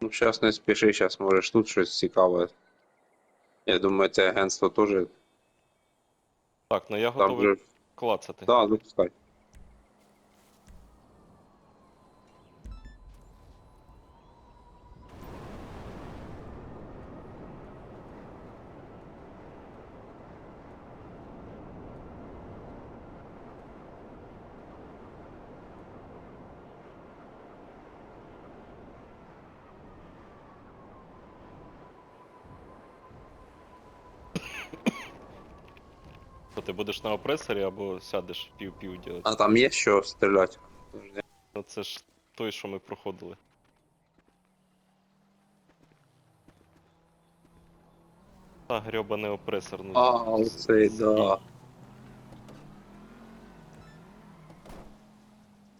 Ну, зараз не спіши, зараз можеш тут щось цікаве. Я думаю, це агентство теж Так, ну я там готовий вже. клацати. Да, запускай. То ти будеш на опресорі або сядеш пів-пів ділити. А там є що стріляти? Подожди. Ну це ж той, що ми проходили. Та грьобаний опресор. Ну, А, оцей, да.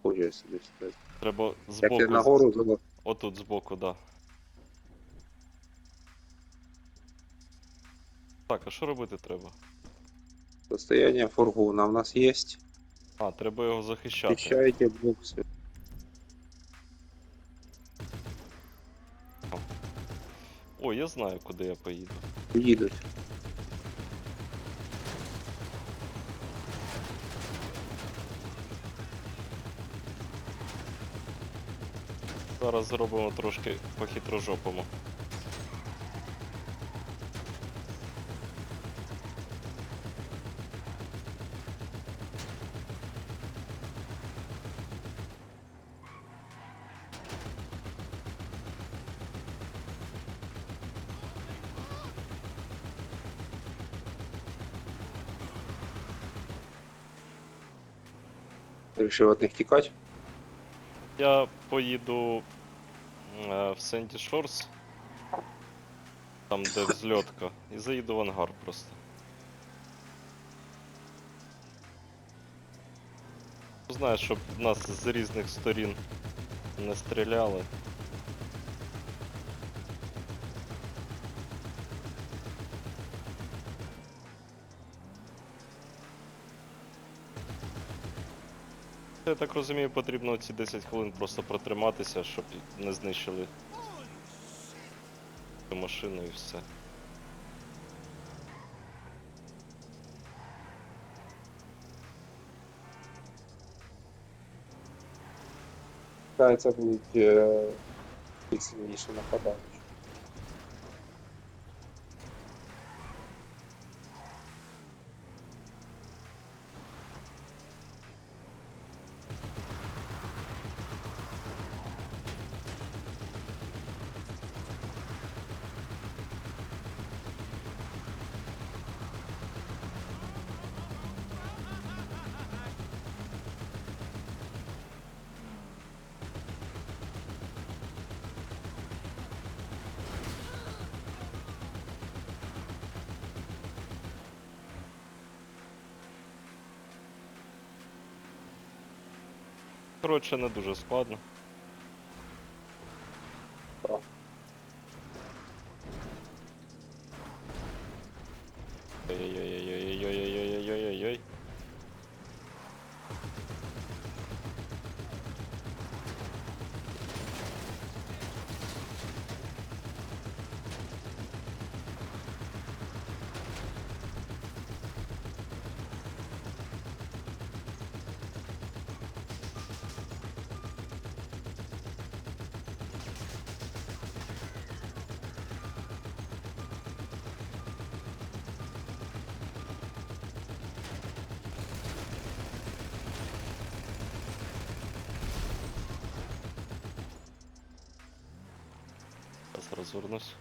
Я собі стоїть. Треба Як збоку. ти нагору залазив? Отут збоку, да. Так, а що робити треба? Состояние фургона у нас есть. А, треба його захищати. Обещаете боксы. О, я знаю, куди я поїду. Їдуть. Зараз зробимо трошки по-хитрожопому. Решив від них тікати? Я поїду е, в Сенді Шорс, там де взльотка, і заїду в ангар просто. Знаєш, щоб нас з різних сторін не стріляли. Я так розумію, потрібно ці 10 хвилин просто протриматися, щоб не знищили машину і все. китайцев, ніж сильніше нападати. Коротше, не дуже складно. Так. развернусь.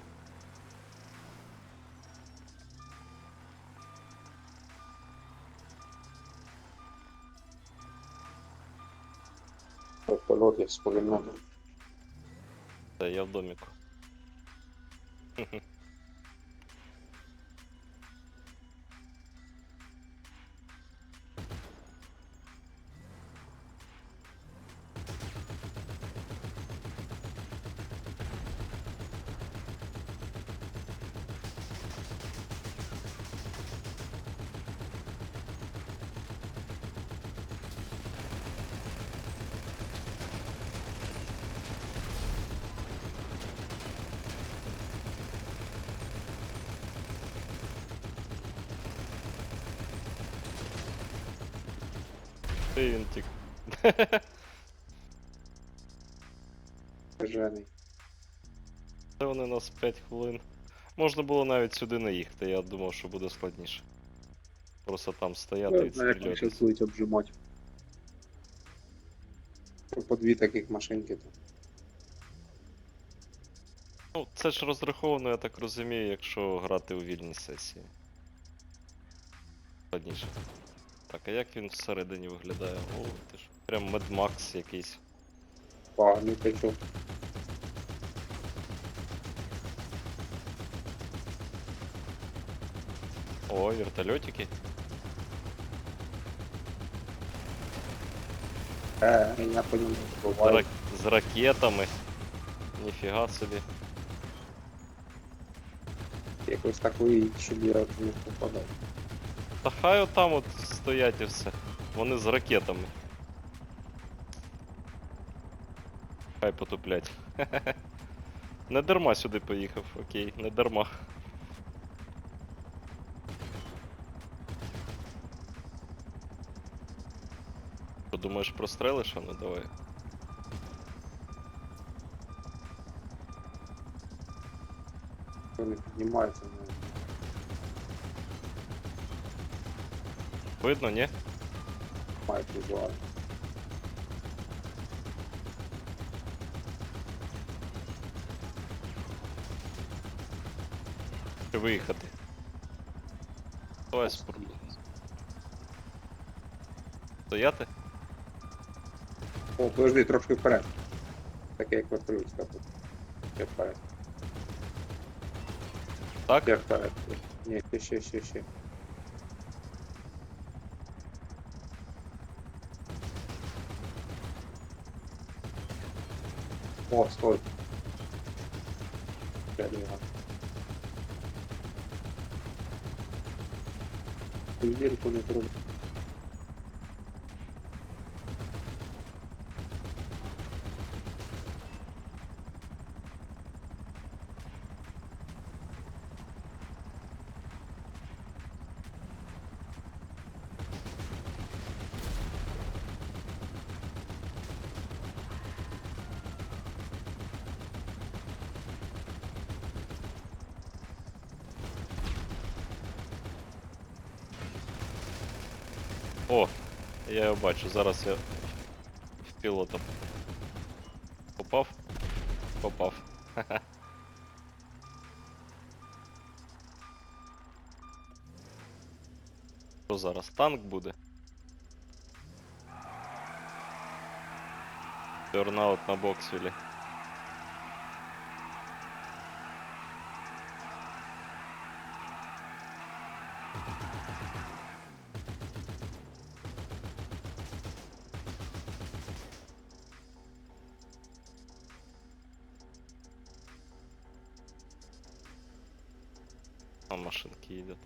Вертолет я с пулеметом. Да, я в домик. Ти він тік. Жений. Це вони нас 5 хвилин. Можна було навіть сюди не їхати, я думав, що буде складніше. Просто там стояти і Ну, зараз відстрілюватися. будуть обжимати. По дві таких машинки тут. Ну, це ж розраховано, я так розумію, якщо грати у вільній сесії. Складніше. Так, а як він всередині виглядає? О, ти ж. Прям Max якийсь. Поганий качок. О, вертольотики. Е, я по ньому З, буваю. рак... з ракетами. Ніфіга собі. Якось такої, в них попадав. Та хай отам от стоять і все. Вони з ракетами. Хай потуплять. Не дарма сюди поїхав, окей, не дарма. Думаєш прострелиш, а ну давай. Вони піднімаються на Видно, ні? мають візуально. Чи виїхати? Давай спробуй. Стояти? О, подожди, трошки вперед. Таке як вертолюцька тут. Ще вперед. Так? Ще вперед. Ні, ще, ще, ще, О, стой. Ще друга. Дірку О, я його бачу, зараз я в пілота попав? Попав. Ха-ха. Що зараз? Танк буде? Тернаут на Боксвілі. Машинки едят.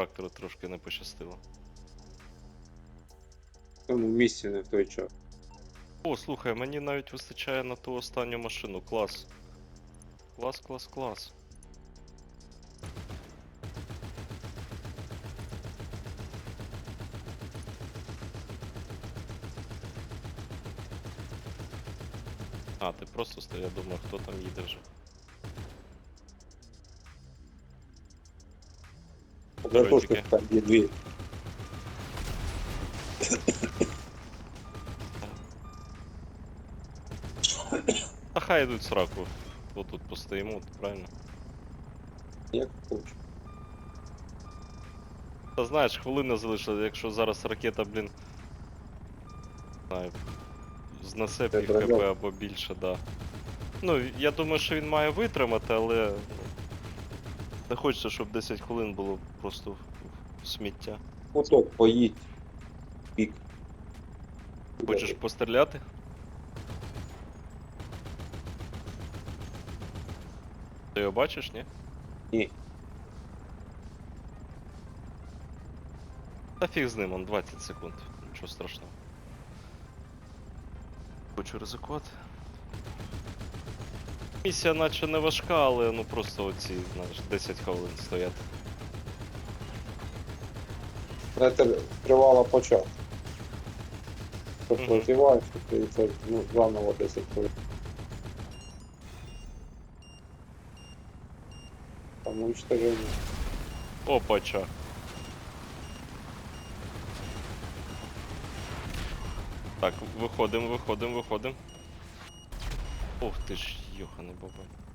Трактору трошки не пощастило. В тому місці не в той час. О, слухай, мені навіть вистачає на ту останню машину. Клас. Клас, клас, клас. А, ти просто стояв, я думаю, хто там їде вже. Вертушка там є дві. Та хай йдуть сраку. Бо тут постоїмо, правильно. Як хочу. Та знаєш, хвилина залишилась, якщо зараз ракета, блін. Знаю. Знесе пів хп або більше, да. Ну, я думаю, що він має витримати, але. Не хочеться, щоб 10 хвилин було просто в- сміття. Моток поїдь. Пік. Хочеш постріляти? Ти його бачиш, ні? Ні. Та фіг з ним, он 20 секунд. Нічого страшного. Хочу ризикувати. Місія наче не важка, але ну просто оці, знаєш, 10 хвилин стояти. Це тривало початку. Тобто розвиваєшся, і це ну, заново 10 хвилин. Там уничтоження. Опача. Так, виходимо, виходимо, виходимо. Ух ти ж, йоханий баба.